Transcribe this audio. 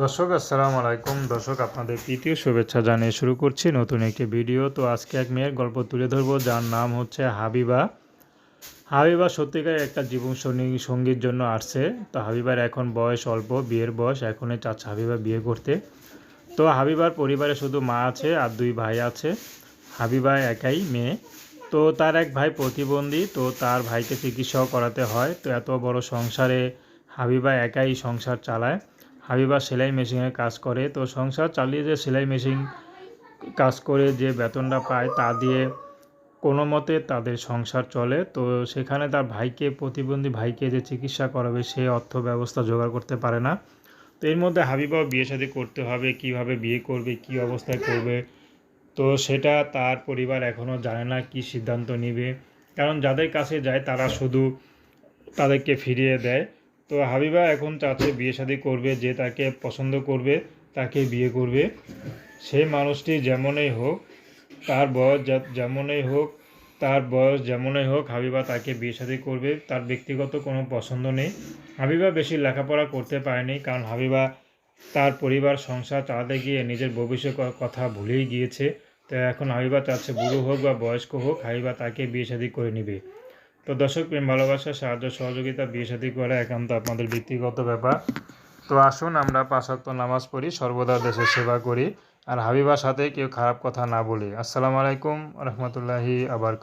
দর্শক, আসসালামু আলাইকুম। দর্শক, আপনাদের তৃতীয় শুভেচ্ছা জানিয়ে শুরু করছি নতুন একটি ভিডিও। তো আজকে এক মেয়ের গল্প তুলে ধরবো, যার নাম হচ্ছে হাবিবা। হাবিবা সত্যিকার একটা জীবন সঙ্গী- সঙ্গীর জন্য আসছে। তো হাবিবার এখন বয়স অল্প, বিয়ের বয়স। এখনই চাচ্ছে হাবিবা বিয়ে করতে। তো হাবিবার পরিবারে শুধু মা আছে আর দুই ভাই আছে। হাবিবা একাই মেয়ে। তো তার এক ভাই প্রতিবন্ধী। তো তার ভাইকে চিকিৎসাও করাতে হয়। তো এত বড় সংসারে হাবিবা একাই সংসার চালায়। হাবিবা সেলাই মেশিনে কাজ করে। তো সংসার চালিয়ে যে সেলাই মেশিন কাজ করে, যে বেতনটা পায় তা দিয়ে কোনো মতে তাদের সংসার চলে। তো সেখানে তার ভাইকে, প্রতিবন্ধী ভাইকে যে চিকিৎসা করাবে, সে অর্থ ব্যবস্থা জোগাড় করতে পারে না। তো এর মধ্যে হাবিবাও বিয়ে শাদী করতে হবে, কীভাবে বিয়ে করবে, কি অবস্থায় করবে। তো সেটা তার পরিবার এখনও জানে না কি সিদ্ধান্ত নেবে। কারণ যাদের কাছে যায়, তারা শুধু তাদেরকে ফিরিয়ে দেয়। তো হাবিবা এখন চাচ্ছে বিয়ে শাদী করবে, যে তাকে পছন্দ করবে, তাকে বিয়ে করবে। সেই মানুষটি যেমনই হোক, তার বয়স যেমনই হোক, তার বয়স যেমনই হোক, হাবিবা তাকে বিয়ে শাদী করবে, তার ব্যক্তিগত কোনো পছন্দ নেই। হাবিবা বেশি লেখাপড়া করতে পারেনি, কারণ হাবিবা তার পরিবার, সংসার চালাতে গিয়ে নিজের ভবিষ্যৎ কথা ভুলেই গিয়েছে। তো এখন হাবিবা চাচ্ছে বুড়ো হোক বা বয়স্ক হোক, হাবিবা তাকে বিয়ে শাদী করে নেবে। তো দর্শক, প্রেম, ভালোবাসা, সাহায্য, সহযোগিতা, বিয়ে শাদী করা একান্ত আপনাদের ব্যক্তিগত ব্যাপার। তো আসুন আমরা পাশাক্ত নামাজ পড়ি, সর্বদা দেশের সেবা করি। আর হাবিবার সাথে কেউ খারাপ কথা না বলি। আসসালামু আলাইকুম, রহমতুল্লাহি আবার